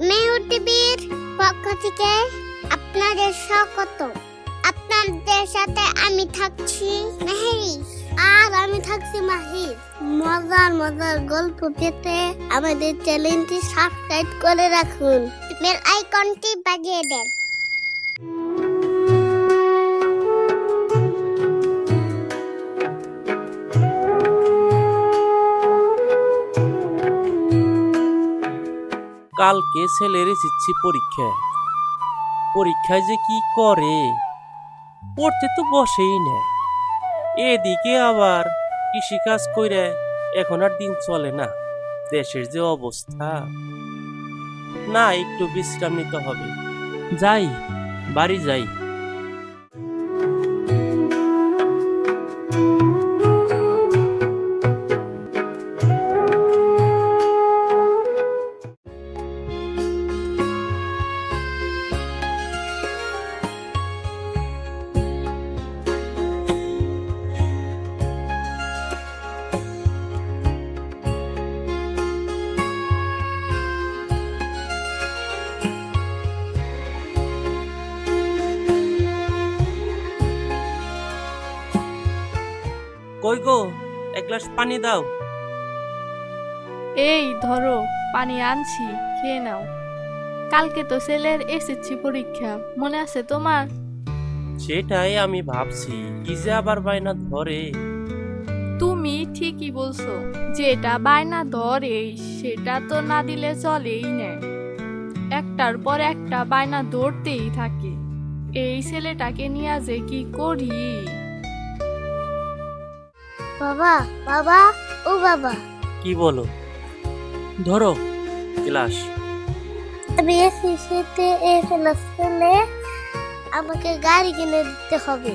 Mayor পক্ষ থেকে আপনাদের স্বাগত। আপনাদের সাথে আমি থাকছি মেহেরি। আর আমি থাকছি মাহির। মজার মজার গল্প পেতে আমাদের চ্যানেলটি সাবস্ক্রাইব করে রাখুন। বেল আইকনটি বাজিয়ে দেন। কালকে ছেলের এসেছি পরীক্ষায়। পরীক্ষায় যে কি করে? পড়তে তো বসেই না। এদিকে আবার কৃষিকাজ কইরে এখন আর দিন চলে না। দেশের যে অবস্থা। না, একটু বিশ্রাম নিতে হবে। যাই, বাড়ি যাই। কই গো? এক গ্লাস পানি দাও। এই ধরো পানি আনছি খেয়ে নাও। কালকে তো ছেলের এসেছি পরীক্ষা মনে আছে তোমার? সেটাই আমি ভাবছি কি যে আবার বায়না ধরে? তুমি ঠিকই বলছো যেটা বায়না ধরে সেটা তো না দিলে চলেই না। একটার পর একটা বায়না ধরতেই থাকে। এই ছেলেটাকে নিয়ে যে কি করি? বাবা বাবা ও বাবা। কি বলো? ধরো গ্লাস আমি এসিসিতে এ ক্লাস করলে আমাকে গাড়ি কিনে দিতে হবে।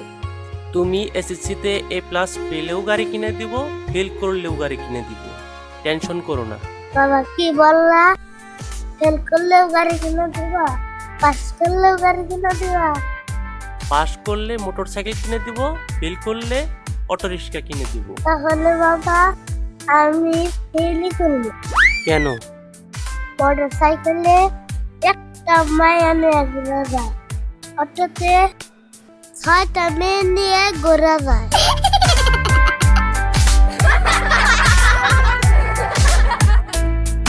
তুমি এসএসসিতে এ প্লাস পেলেও গাড়ি কিনে দিব ফেল করলেও গাড়ি কিনে দিব। টেনশন করো না। বাবা কি বললা? ফেল করলেও গাড়ি কিনে দিবা পাস করলেও গাড়ি কিনে দিবা। পাস করলে মোটরসাইকেল কিনে দিব ফেল করলে অটো রিক্সা কিনে দিব। তাহলে বাবা আমি ফেলি করব কেন? মোটরসাইকেলে একটা মায়া নিয়ে ঘোরা যায়। অটোতে ছয়টা মেয়ে নিয়ে ঘোরা যায়।